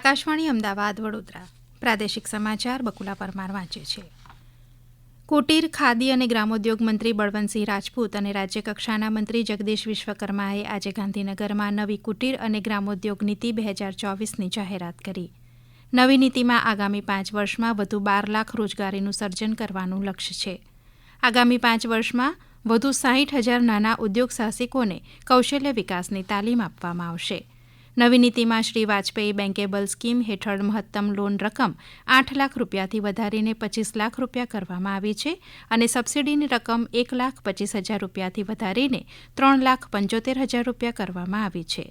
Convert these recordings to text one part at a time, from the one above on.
આકાશવાણી અમદાવાદ, વડોદરા. પ્રાદેશિક સમાચાર બકુલા પરમાર વાંચે છે. કુટીર, ખાદી અને ગ્રામોદ્યોગ મંત્રી બળવંતસિંહ રાજપૂત અને રાજ્યકક્ષાના મંત્રી જગદીશ વિશ્વકર્માએ આજે ગાંધીનગરમાં નવી કુટીર અને ગ્રામોદ્યોગ નીતિ બે હજાર ચોવીસની જાહેરાત કરી. નવી નીતિમાં આગામી પાંચ વર્ષમાં વધુ બાર લાખ રોજગારીનું સર્જન કરવાનું લક્ષ્ય છે. આગામી પાંચ વર્ષમાં વધુ સાહીઠ હજાર નાના ઉદ્યોગ સાહસિકોને કૌશલ્ય વિકાસની તાલીમ આપવામાં આવશે. નવી નીતિમાં શ્રી વાજપેયી બેન્કેબલ સ્કીમ હેઠળ મહત્તમ લોન રકમ આઠ લાખ રૂપિયાથી વધારીને પચીસ લાખ રૂપિયા કરવામાં આવી છે અને સબસિડીની રકમ એક લાખ પચીસ હજાર રૂપિયાથી વધારીને ત્રણ લાખ પંચોતેર હજાર રૂપિયા કરવામાં આવી છે.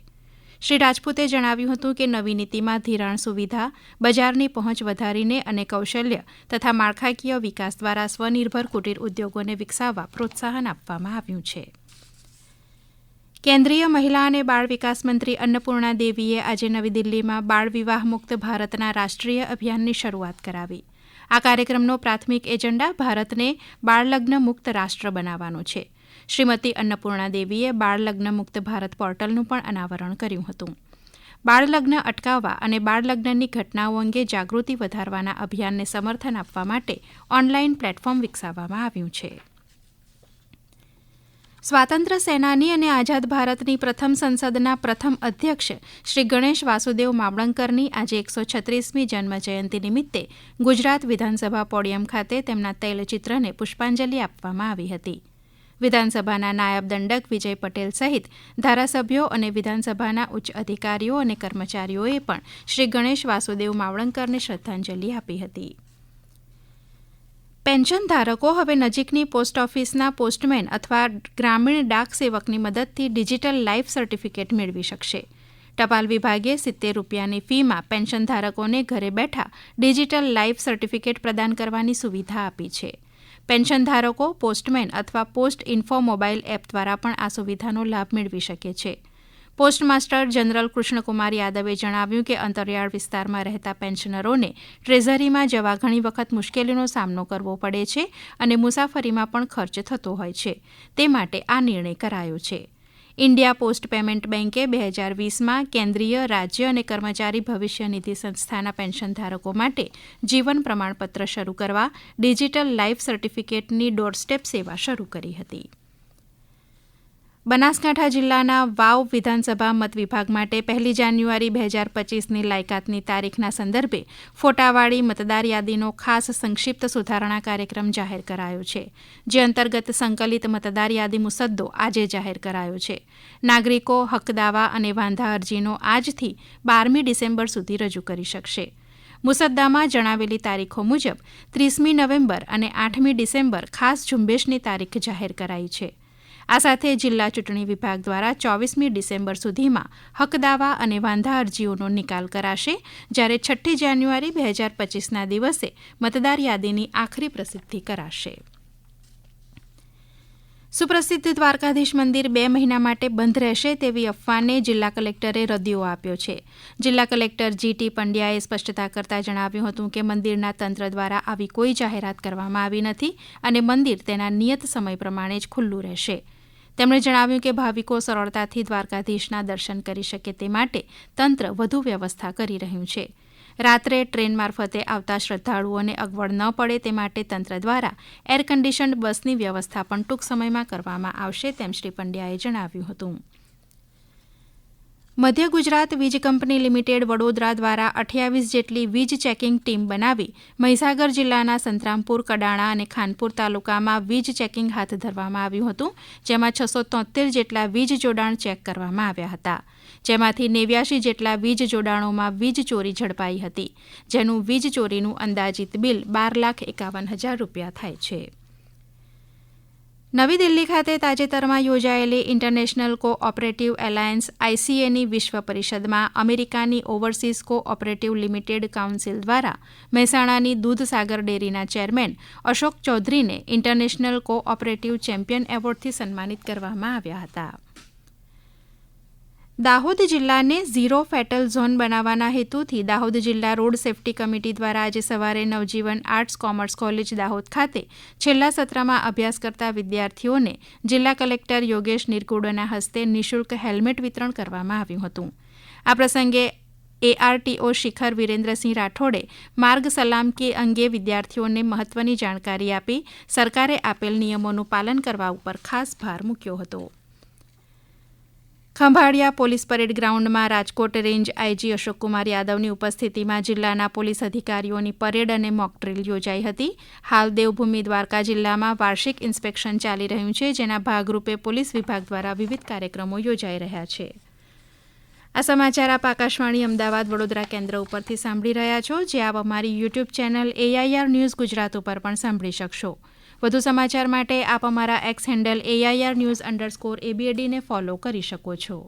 શ્રી રાજપૂતે જણાવ્યું હતું કે નવી નીતિમાં ધિરાણ સુવિધા, બજારની પહોંચ વધારીને અને કૌશલ્ય તથા માળખાકીય વિકાસ દ્વારા સ્વનિર્ભર કુટીર ઉદ્યોગોને વિકસાવવા પ્રોત્સાહન આપવામાં આવ્યું છે. કેન્દ્રીય મહિલા અને બાળ વિકાસ મંત્રી અન્નપૂર્ણા દેવીએ આજે નવી દિલ્હીમાં બાળ વિવાહ મુક્ત ભારતના રાષ્ટ્રીય અભિયાનની શરૂઆત કરાવી. આ કાર્યક્રમનો પ્રાથમિક એજન્ડા ભારતને બાળલગ્ન મુક્ત રાષ્ટ્ર બનાવવાનો છે. શ્રીમતી અન્નપૂર્ણા દેવીએ બાળલગ્ન મુક્ત ભારત પોર્ટલનું પણ અનાવરણ કર્યું હતું. બાળલગ્ન અટકાવવા અને બાળલગ્નની ઘટનાઓ અંગે જાગૃતિ વધારવાના અભિયાનને સમર્થન આપવા માટે ઓનલાઈન પ્લેટફોર્મ વિકસાવવામાં આવ્યું છે. સ્વાતંત્ર્ય સેનાની અને આઝાદ ભારતની પ્રથમ સંસદના પ્રથમ અધ્યક્ષ શ્રી ગણેશ વાસુદેવ માવળંકરની આજે એકસો છત્રીસમી જન્મજયંતિ નિમિત્તે ગુજરાત વિધાનસભા પોડિયમ ખાતે તેમના તૈલચિત્રને પુષ્પાંજલિ આપવામાં આવી હતી. વિધાનસભાના નાયબ દંડક વિજય પટેલ સહિત ધારાસભ્યો અને વિધાનસભાના ઉચ્ચ અધિકારીઓ અને કર્મચારીઓએ પણ શ્રી ગણેશ વાસુદેવ માવળંકરને શ્રદ્ધાંજલિ આપી હતી. પેન્શન ધારકો હવે નજીકની પોસ્ટ ઓફિસના પોસ્ટમેન અથવા ગ્રામીણ ડાક સેવકની મદદથી ડિજિટલ લાઈફ સર્ટિફિકેટ મેળવી શકશે. ટપાલ વિભાગે સિત્તેર રૂપિયાની ફીમાં પેન્શન ધારકોને ઘરે બેઠા ડિજિટલ લાઈફ સર્ટિફિકેટ પ્રદાન કરવાની સુવિધા આપી છે. પેન્શન ધારકો પોસ્ટમેન અથવા પોસ્ટ ઇન્ફો મોબાઈલ એપ દ્વારા પણ આ સુવિધાનો લાભ મેળવી શકે છે. પોસ્ટ માસ્ટર જનરલ કૃષ્ણકુમાર યાદવે જણાવ્યું કે અંતરિયાળ વિસ્તારમાં રહેતા પેન્શનરોને ટ્રેઝરીમાં જવા ઘણી વખત મુશ્કેલીનો સામનો કરવો પડે છે અને મુસાફરીમાં પણ ખર્ચ થતો હોય છે. તે માટે આ નિર્ણય કરાયો છે. ઇન્ડિયા પોસ્ટ પેમેન્ટ બેન્કે બે હજાર વીસમાં કેન્દ્રીય રાજ્ય અને કર્મચારી ભવિષ્ય નિધિ સંસ્થાના પેન્શન ધારકો માટે જીવન પ્રમાણપત્ર શરૂ કરવા ડિજિટલ લાઈફ સર્ટિફિકેટની ડોરસ્ટેપ સેવા શરૂ કરી હતી. બનાસકાંઠા જિલ્લાના વાવ વિધાનસભા મત વિભાગ માટે પહેલી જાન્યુઆરી બે હજાર પચીસની લાયકાતની તારીખના સંદર્ભે ફોટાવાળી મતદાર યાદીનો ખાસ સંક્ષિપ્ત સુધારણા કાર્યક્રમ જાહેર કરાયો છે, જે અંતર્ગત સંકલિત મતદાર યાદી મુસદ્દો આજે જાહેર કરાયો છે. નાગરિકો હકદાવા અને વાંધા અરજીનો આજથી બારમી ડિસેમ્બર સુધી રજૂ કરી શકશે. મુસદ્દામાં જણાવેલી તારીખો મુજબ ત્રીસમી નવેમ્બર અને આઠમી ડિસેમ્બર ખાસ ઝુંબેશની તારીખ જાહેર કરાઈ છે. આ સાથે જિલ્લા ચૂંટણી વિભાગ દ્વારા ચોવીસમી ડિસેમ્બર સુધીમાં હકદાવા અને વાંધા અરજીઓનો નિકાલ કરાશે, જ્યારે છઠ્ઠી જાન્યુઆરી બે હજાર પચીસના દિવસે મતદાર યાદીની આખરી પ્રસિદ્ધિ કરાશે. સુપ્રસિદ્ધ દ્વારકાધીશ મંદિર બે મહિના માટે બંધ રહેશે તેવી અફવાને જિલ્લા કલેક્ટરે રદિયો આપ્યો છે. જિલ્લા કલેક્ટર જીટી પંડ્યાએ સ્પષ્ટતા કરતા જણાવ્યું હતું કે મંદિરના તંત્ર દ્વારા આવી કોઈ જાહેરાત કરવામાં આવી નથી અને મંદિર તેના નિયત સમય પ્રમાણે જ ખુલ્લું રહેશે. તેમણે જણાવ્યું કે ભાવિકો સરળતાથી દ્વારકાધીશના દર્શન કરી શકે તે માટે તંત્ર વધુ વ્યવસ્થા કરી રહ્યું છે. રાત્રે ટ્રેન મારફતે આવતા શ્રદ્ધાળુઓને અગવડ ન પડે તે માટે તંત્ર દ્વારા એર કન્ડિશન્ડ બસની વ્યવસ્થા પણ ટૂંક સમયમાં કરવામાં આવશે તેમ શ્રી પંડ્યાએ જણાવ્યું હતું. મધ્ય ગુજરાત વીજ કંપની લિમિટેડ વડોદરા દ્વારા અઠ્યાવીસ જેટલી વીજ ચેકિંગ ટીમ બનાવી મહીસાગર જિલ્લાના સંતરામપુર, કડાણા અને ખાનપુર તાલુકામાં વીજ ચેકિંગ હાથ ધરવામાં આવ્યું હતું, જેમાં છસો તોતેર જેટલા વીજ જોડાણ ચેક કરવામાં આવ્યા હતા. જેમાંથી નેવ્યાશી જેટલા વીજ જોડાણોમાં વીજ ચોરી ઝડપાઈ હતી, જેનું વીજ ચોરીનું અંદાજિત બિલ બાર લાખ એકાવન હજાર રૂપિયા થાય છે. નવી દિલ્હી ખાતે તાજેતરમાં યોજાયેલી ઇન્ટરનેશનલ કોઓપરેટિવ એલાયન્સ આઈસીએની વિશ્વ પરિષદમાં અમેરિકાની ઓવરસીઝ કો ઓપરેટિવ લિમિટેડ કાઉન્સિલ દ્વારા મહેસાણાની દૂધસાગર ડેરીના ચેરમેન અશોક ચૌધરીને ઇન્ટરનેશનલ કોઓપરેટિવ ચેમ્પિયન એવોર્ડથી સન્માનિત કરવામાં આવ્યા હતા. દાહોદ જિલ્લાને ઝીરો ફેટલ ઝોન બનાવવાના હેતુથી દાહોદ જિલ્લા રોડ સેફટી કમિટી દ્વારા આજે સવારે Navjivan arts commerce college Dahod ખાતે છેલ્લા સત્રમાં અભ્યાસ કરતા વિદ્યાર્થીઓને જિલ્લા કલેક્ટર યોગેશ નિરગુડોના હસ્તે નિઃશુલ્ક હેલ્મેટ વિતરણ કરવામાં આવ્યું હતું. આ પ્રસંગે એઆરટીઓ શિખર વિરેન્દ્રસિંહ રાઠોડે માર્ગ સલામતી અંગે વિદ્યાર્થીઓને મહત્વની જાણકારી આપી સરકારે આપેલ નિયમોનું પાલન કરવા ઉપર ખાસ ભાર મૂક્યો હતો. ખંભાળિયા પોલીસ પરેડ ગ્રાઉન્ડમાં રાજકોટ રેન્જ આઈજી અશોકકુમાર યાદવની ઉપસ્થિતિમાં જિલ્લાના પોલીસ અધિકારીઓની પરેડ અને મોકડ્રીલ યોજાઈ હતી. હાલ દેવભૂમિ દ્વારકા જિલ્લામાં વાર્ષિક ઇન્સ્પેક્શન ચાલી રહ્યું છે, જેના ભાગરૂપે પોલીસ વિભાગ દ્વારા વિવિધ કાર્યક્રમો યોજાઈ રહ્યા છે. આ સમાચાર આપ આકાશવાણી અમદાવાદ વડોદરા કેન્દ્ર ઉપરથી સાંભળી રહ્યા છો. જે આપ અમારી YouTube channel AIR news Gujarat ઉપર પણ સાંભળી શકશો. વધુ સમાચાર માટે આપ અમારા X handle AIR news underscore એબીએડીને follow કરી શકો છો.